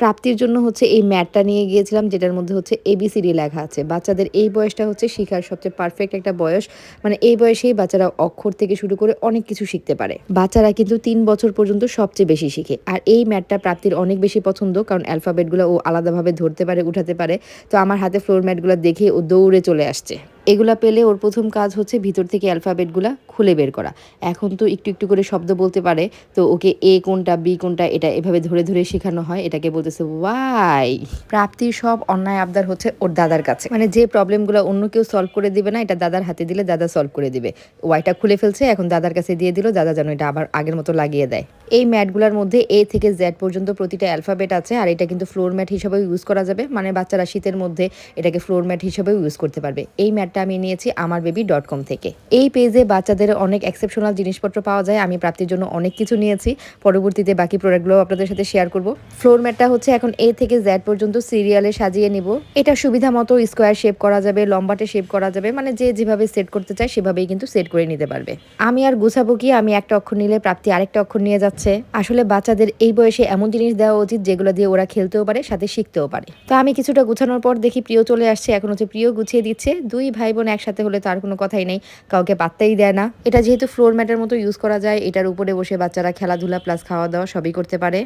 প্রাপ্তির জন্য হচ্ছে এই ম্যাটটা নিয়ে গিয়েছিলাম, যেটার মধ্যে হচ্ছে এবিসিডি লেখা আছে। বাচ্চাদের এই বয়সটা হচ্ছে শেখার সবচেয়ে পারফেক্ট একটা বয়স। মানে এই বয়সেই বাচ্চারা অক্ষর থেকে শুরু করে অনেক কিছু শিখতে পারে। বাচ্চারা কিন্তু তিন বছর পর্যন্ত সবচেয়ে বেশি শিখে। আর এই ম্যাটটা প্রাপ্তির অনেক বেশি পছন্দ, কারণ অ্যালফাবেটগুলো ও আলাদাভাবে ধরতে পারে, উঠাতে পারে। তো আমার হাতে ফ্লোর ম্যাটগুলো দেখে ও দৌড়ে চলে আসছে। এগুলা পেলে ওর প্রথম কাজ হচ্ছে ভিতর থেকে অ্যালফাবেটগুলা খুলে বের করা। এখন তো একটু একটু করে শব্দ বলতে পারে তো ওকে এ কোনটা বি কোনটা এটা এভাবে ধরে ধরে শেখানো হয় এটাকে বলতেছে ওয়াই। প্রাপ্তির সব অন্যায় আবদার হচ্ছে ওর দাদার কাছে। মানে যে প্রবলেমগুলো অন্য কেউ সলভ করে দিবে না এটা দাদার হাতে দিলে দাদা সলভ করে দিবে। ওয়াইটা খুলে ফেলছে এখন দাদার কাছে দিয়ে দিল দাদা যেন এটা আবার আগের মতো লাগিয়ে দেয়। এই ম্যাটগুলোর মধ্যে এ থেকে জেড পর্যন্ত প্রতিটা অ্যালফাবেট আছে, আর এটা কিন্তু ফ্লোর ম্যাট হিসেবেও ইউজ করা যাবে। মানে বাচ্চারা শীতের মধ্যে এটাকে ফ্লোর ম্যাট হিসেবেও ইউজ করতে পারবে। এই ম্যাটটা আমি নিয়েছি আমার বেবি ডট কম থেকে। এই পেজে বাচ্চাদের অনেক এক্সেপশনাল জিনিসপত্র পাওয়া যায়, আমি প্রাপ্তির জন্য অনেক কিছু নিয়েছি। পরবর্তীতে বাকি প্রোডাক্টগুলো আপনাদের সাথে শেয়ার করব। ফ্লোর ম্যাটটা হচ্ছে এখন এ থেকে জেড পর্যন্ত সিরিয়ালে সাজিয়ে নিব। এটা সুবিধা মতো স্কোয়ার শেপ করা যাবে, লম্বাটে শেপ করা যাবে মানে যে যেভাবে সেট করতে চায় সেভাবেই কিন্তু সেট করে নিতে পারবে। আমি আর গুছাবো কি? আমি একটা অক্ষর নিলে প্রাপ্তি আরেকটা অক্ষর নিয়ে যাচ্ছে। আসলে বাচ্চাদের এই বয়সে এমন জিনিস দেওয়া উচিত যেগুলো দিয়ে ওরা খেলতেও পারে, সাথে শিখতেও পারে। তো আমি কিছুটা গুছানোর পর দেখি প্রিয় চলে আসছে, এখন হচ্ছে প্রিয় গুছিয়ে দিচ্ছে। দুই ভাই বোন একসাথে হলে তার কোনো কথাই নেই, কাউকে পাত্তাই দেয় না। এটা যেহেতু ফ্লোর ম্যাটের মতো ইউজ করা যায়, এটার উপরে বসে বাচ্চারা খেলাধুলা প্লাস খাওয়া দাওয়া সবই করতে পারে।